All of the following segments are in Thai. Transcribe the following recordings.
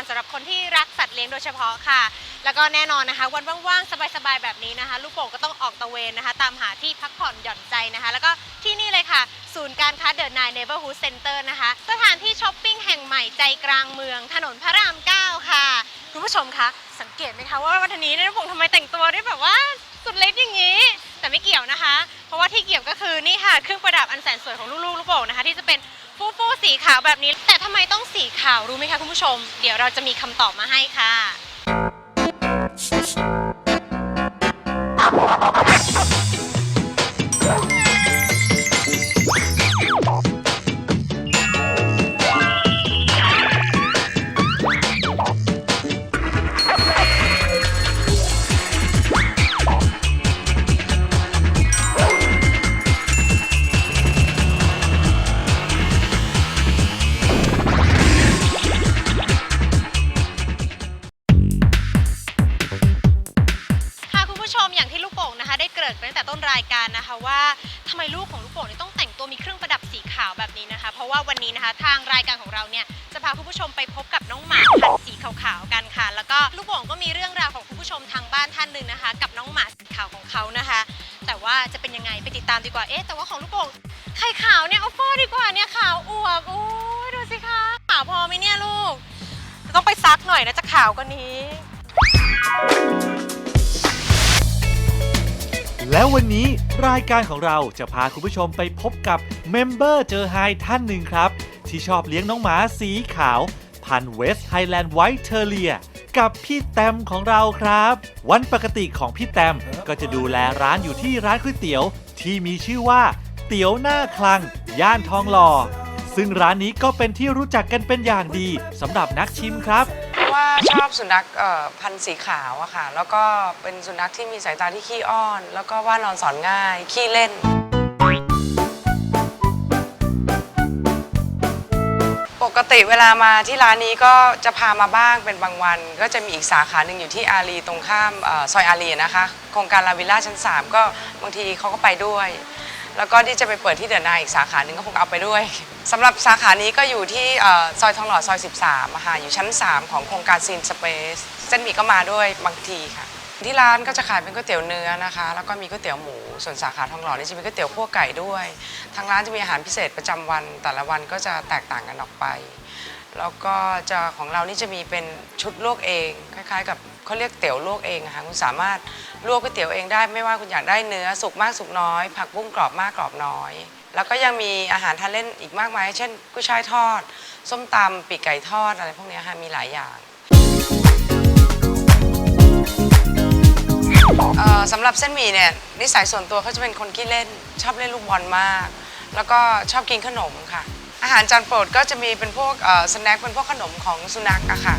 การสำหรับคนที่รักสัตว์เลี้ยงโดยเฉพาะค่ะ แล้วก็แน่นอนนะคะ วันว่างๆ สบายๆ แบบนี้นะคะ ลูกโป่งก็ต้องออกตะเวนนะคะ ตามหาที่พักผ่อนหย่อนใจนะคะ แล้วก็ที่นี่เลยค่ะ ศูนย์การค้าเดอะนายเนเบอร์ฮูดเซ็นเตอร์นะคะ สถานที่ช้อปปิ้งแห่งใหม่ใจกลางเมือง ถนนพระราม 9 ค่ะ คุณผู้ชมคะ สังเกตไหมคะว่าวันนี้ลูกโป่งทำไมแต่งตัวได้แบบว่าสุดเล็กอย่างนี้ แต่ไม่เกี่ยวนะคะ เพราะว่าที่เกี่ยวก็คือนี่ค่ะเครื่องประดับอันแสนสวยของลูกๆลูกโป่งนะคะ ที่จะเป็น ฟูฟูสีขาวแบบนี้ แต่ทำไมต้องสีขาวรู้ไหมคะคุณผู้ชม เดี๋ยวเราจะมีคำตอบมาให้ค่ะ แต่ว่าจะเป็นยังไงไปติดตามดีกว่า เอ๊ะแต่ว่าของลูกโป่งไข่ขาวเนี่ยเอาฟอดีกว่าเนี่ยขาวอวบโอ้ดูสิคะขาวพอไหมเนี่ยลูก ต้องไปซักหน่อยนะจะขาวกว่านี้ แล้ววันนี้รายการของเราจะพาคุณผู้ชมไปพบกับเมมเบอร์เจอไฮท่านหนึ่งครับ ที่ชอบเลี้ยงน้องหมาสีขาว พันเวสไฮแลนด์ไวท์เทอร์เลีย กับพี่แตมของเราครับ วันปกติของพี่แตมก็จะดูแลร้านอยู่ที่ร้านก๋วยเตี๋ยว ที่มีชื่อว่า เตี๋ยวหน้าคลัง ย่านทองหล่อซึ่งร้านนี้ก็เป็นที่รู้จักกันเป็นอย่างดีสำหรับนักชิมครับ ว่าชอบสุนัขเอ่อพันธุ์สีขาวอะค่ะ แล้วก็เป็นสุนัขที่มีสายตาที่ขี้อ้อน แล้วก็ว่านอนสอนง่าย ขี้เล่น ปกติเวลามาที่ร้านนี้ก็จะพามาบ้างเป็นบางวัน ก็จะมีอีกสาขาหนึ่งอยู่ที่อารีตรงข้ามอซอยอารีนะคะโครงการลาวิลล่าชั้น 3 ก็บางทีเขาก็ไปด้วย แล้วก็ที่จะไปเปิดที่เดอะนายอีกสาขาหนึ่งก็คงเอาไปด้วยสำหรับสาขานี้ก็อยู่ที่อซอยทองหล่อซอย 13อะค่ะอยู่ชั้น 3 ของโครงการซีนสเปซเส้นหมี่ก็มาด้วยบางทีค่ะ ที่ร้านก็จะขายเป็นก๋วยเตี๋ยวเนื้อนะคะ แล้วก็มีก๋วยเตี๋ยวหมู ส่วนสาขาทองหล่อนี่จะมีก๋วยเตี๋ยวคั่วไก่ด้วย ทางร้านจะมีอาหารพิเศษประจำวัน แต่ละวันก็จะแตกต่างกันออกไป แล้วก็จะของเรานี่จะมีเป็นชุดลวกเอง คล้าย ๆ กับเขาเรียกเตี๋ยวลวกเองอะค่ะคุณสามารถลวกก๋วยเตี๋ยวเองได้ไม่ว่าคุณอยากได้เนื้อสุกมากสุกน้อย ผักบุ้งกรอบมากกรอบน้อย แล้วก็ยังมีอาหารทานเล่นอีกมากมาย เช่นกุ้ยช่ายทอด ส้มตำปีกไก่ทอดอะไรพวกเนี้ยค่ะมีหลายอย่าง เอ่อสำหรับเส้นหมี่เนี่ยนิสัยส่วนตัวเขาจะเป็นคนขี้เล่น ชอบเล่นลูกบอลมาก แล้วก็ชอบกินขนมค่ะ อาหารจานโปรดก็จะมีเป็นพวกสแน็คเป็นพวกขนมของสุนัขอะค่ะ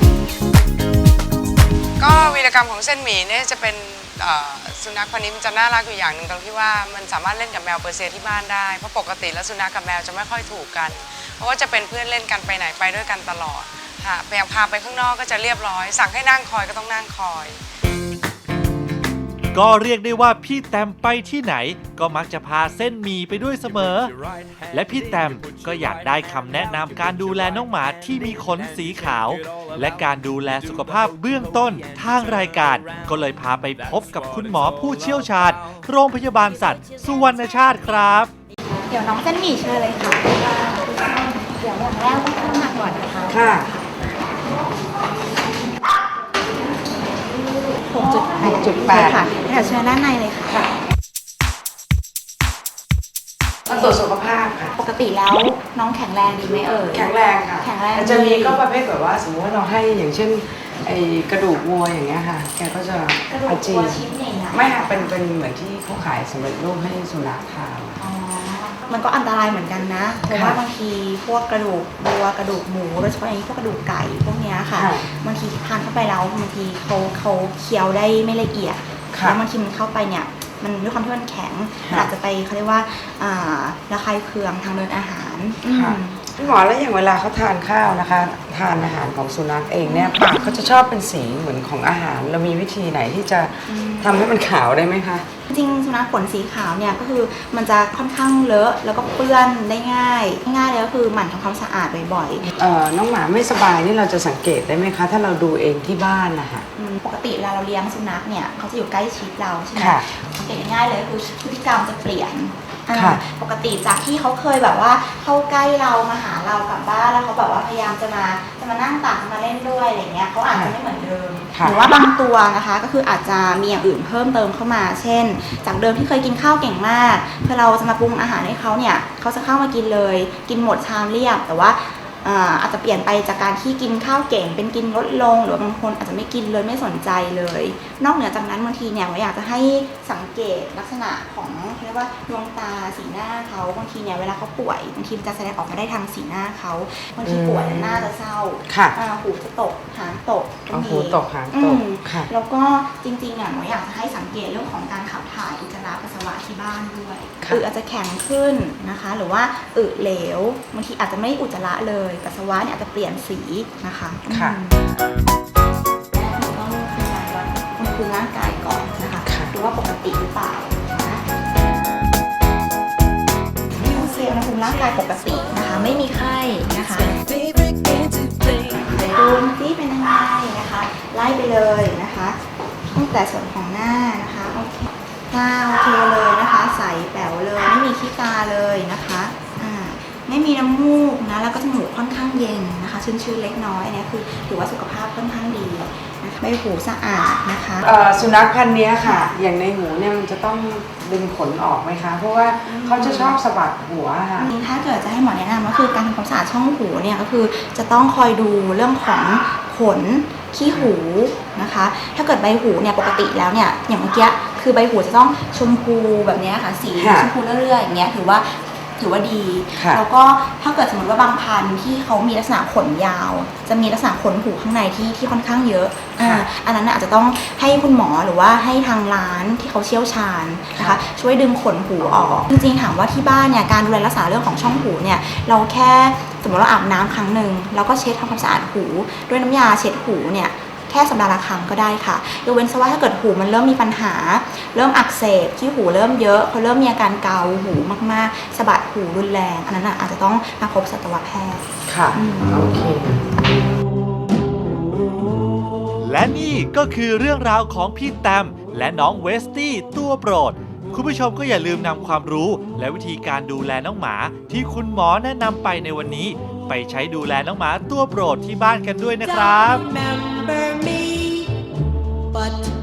ก็วีรกรรมของเส้นหมี่เนี่ยจะเป็นเอ่อสุนัขพันธุ์นี้มันจะน่ารักอยู่อย่างหนึ่งตรงที่ว่ามันสามารถเล่นกับแมวเปอร์เซียที่บ้านได้เพราะปกติแล้วสุนัขกับแมวจะไม่ค่อยถูกกัน เพราะว่าจะเป็นเพื่อนเล่นกันไปไหนไปด้วยกันตลอดค่ะไปอย่างพาไปข้างนอกก็จะเรียบร้อย สั่งให้นั่งคอยก็ต้องนั่งคอย ก็เรียกได้ว่าพี่แตมไปที่ไหน ก็มักจะพาเส้นหมีไปด้วยเสมอ และพี่แตมก็อยากได้คำแนะนำการดูแลน้องหมาที่มีขนสีขาว และการดูแลสุขภาพเบื้องต้นทางรายการ ก็เลยพาไปพบกับคุณหมอผู้เชี่ยวชาญ โรงพยาบาลสัตว์ สุวรรณชาติครับ เดี๋ยวน้องเส้นหมี่เชิญเลยค่ะ เดี๋ยวอย่างแรกต้องเข้ามาก่อนนะคะ ค่ะ 6.8ค่ะเดี๋ยวเชิญด้านในเลยค่ะ มาตรวจสุขภาพค่ะ ปกติแล้วน้องแข็งแรงดีไหมเอ่ย แข็งแรงค่ะแข็งแรงแต่จะมีก็ประเภทแบบว่า สมมติว่าเราให้อย่างเช่นไอ้กระดูกวัวอย่างเงี้ยค่ะ แกก็จะกระดูกอาเจียวัวนชิ้นใหญ่นะไม่ค่ะเป็นเป็นเหมือนที่เขาขายสำเร็จรูปให้สุนัขทาน อ๋อ มันก็อันตรายเหมือนกันนะ เพราะว่าค่ะบางทีพวกกระดูกวัวกระดูกหมูโดยเฉพาะอย่างนี้พวกกระดูกไก่พวกเนี้ยค่ะค่ะบางทีทานเข้าไปแล้วบางทีเขาเขาเคี้ยวได้ไม่ละเอียดค่ะแล้วบางทีมันเข้าไปเนี่ยมันด้วยความที่มันแข็งค่ะอาจจะไปเขาเรียกว่าอ่าระคายเคืองทางเดินอาหารอืค่ะม พี่หมอแล้วอย่างเวลาเขาทานข้าวนะคะ ทานอาหารของสุนัขเองเนี่ยปากเขาจะชอบเป็นสีเหมือนของอาหาร เรามีวิธีไหนที่จะทำให้มันขาวได้ไหมคะ จริงๆสุนัขขนสีขาวเนี่ยก็คือมันจะค่อนข้างเลอะแล้วก็เปื้อนได้ง่าย ง่ายเลยก็คือหมั่นทำความสะอาดบ่อยๆ เอ่อน้องหมาไม่สบายนี่เราจะสังเกตได้ไหมคะ ถ้าเราดูเองที่บ้านนะคะอืม ปกติเวลาเราเลี้ยงสุนัขเนี่ยเขาจะอยู่ใกล้ชิดเราใช่ไหมค่ะ สังเกตง่ายๆเลยคือพฤติกรรมจะเปลี่ยนอ่าค่ะ ปกติจากที่เขาเคยแบบว่าเข้าใกล้เรามาหาเรากลับบ้านแล้วเขาแบบว่าพยายามจะมาจะมานั่งตักมาเล่นด้วยอะไรเงี้ยเขาอาจจะไม่เหมือนเดิม ค่ะ หรือว่าบางตัวนะคะก็คืออาจจะมีอย่างอื่นเพิ่มเติมเข้ามา เช่น จากเดิมที่เคยกินข้าวเก่งมากพอเราจะมาปรุงอาหารให้เขาเนี่ยเขาจะเข้ามากินเลย กินหมดชามเรียบ แต่ว่า อ่าอาจจะเปลี่ยนไปจากการที่กินข้าวเก่งเป็นกินลดลง หรือว่าบางคนอาจจะไม่กินเลยไม่สนใจเลย นอกเหนือจากนั้นบางทีเนี่ยเราอยากจะให้สังเกตลักษณะของเขาเรียกว่าดวงตาสีหน้าเขาบางทีเนี่ยเวลาเขาป่วยบางทีมันจะแสดงออกมาได้ทางสีหน้าเขาบางทีป่วยหน้าจะเศร้าค่ะอ่าหูจะตกหางตกเอามีหูตกหางอืตกมค่ะแล้วก็จริงๆอะหนูอยากจะให้สังเกตเรื่องของการขับถ่ายอุจจาระปัสสาวะที่บ้านด้วยค่ะอึอาจจะแข็งขึ้นนะคะ หรือว่าอึเหลวบางทีอาจจะไม่อุจจาระเลยปัสสาวะเนี่ยอาจจะเปลี่ยนสีนะคะค่ะอืมหนูต้องทำการวัดอุณหภูมิร่างกายก่อนนะคะค่ะ ดูว่าปกติหรือเปล่านะโอเคอุณหภูมิร่างกายปกตินะคะ ไม่มีไข้นะคะ favorite game to play. เดี๋ยวดูซิเป็นยังไงนะคะ ไล่ไปเลยนะคะตั้งแต่ส่วนของหน้านะคะโอเคหน้าโอเคเลยนะคะ ใสแป๋วเลยไม่มีขี้ตาเลยนะคะอ่าไม่มีน้ำมูกนะแล้วก็จมูกค่อนข้างเย็นนะคะ ชื้นๆเล็กน้อยเนี่ยคือถือว่าสุขภาพค่อนข้างดีนะคะใบหูสะอาดนะคะเอ่อสุนัขพันธุ์เนี้ยค่ะ อย่างในหูเนี่ยมันจะต้องดึงขนออกไหมคะ เพราะว่าเขาจะชอบสะบัดหัวค่ะ ถ้าเกิดจะให้หมอแนะนำก็คือการทำความสะอาดช่องหูเนี่ยก็คือจะต้องคอยดูเรื่องของขนขี้หูนะคะ ถ้าเกิดใบหูเนี่ยปกติแล้วเนี่ยอย่างเมื่อกี้คือใบหูจะต้องชมพูแบบเนี้ยค่ะสีค่ะ ชมพูเรื่อยๆอย่างเงี้ยถือว่า ถือว่าดี ค่ะแล้วก็ถ้าเกิดสมมติว่าบางพันธุ์ที่เขามีลักษณะขนยาว จะมีลักษณะขนหูข้างในที่ที่ค่อนข้างเยอะอ่าอันนั้นน่ะอาจจะต้องให้คุณหมอหรือว่าให้ทางร้านที่เขาเชี่ยวชาญนะคะ ช่วยดึงขนหูออก จริงๆถามว่าที่บ้านเนี่ยการดูแลรักษาเรื่องของช่องหูเนี่ยเราแค่สมมติเราอาบน้ำครั้งหนึ่งแล้วก็เช็ดทำความสะอาดหู ด้วยน้ำยาเช็ดหูเนี่ย แค่สัปดาห์ละครั้งก็ได้ค่ะยกเว้นซะว่าถ้าเกิดหูมันเริ่มมีปัญหา เริ่มอักเสบที่หูเริ่มเยอะเขาเริ่มมีอาการเกาหูมากๆสะบัดหูรุนแรง อันนั้นน่ะอาจจะต้องมาพบสัตวแพทย์ค่ะอืมโอเคและนี่ก็คือเรื่องราวของพี่แตมและน้องเวสตี้ตัวโปรด คุณผู้ชมก็อย่าลืมนำความรู้และวิธีการดูแลน้องหมาที่คุณหมอแนะนำไปในวันนี้ ไปใช้ดูแลน้องหมาตัวโปรดที่บ้านกันด้วยนะครับ Don't remember me, but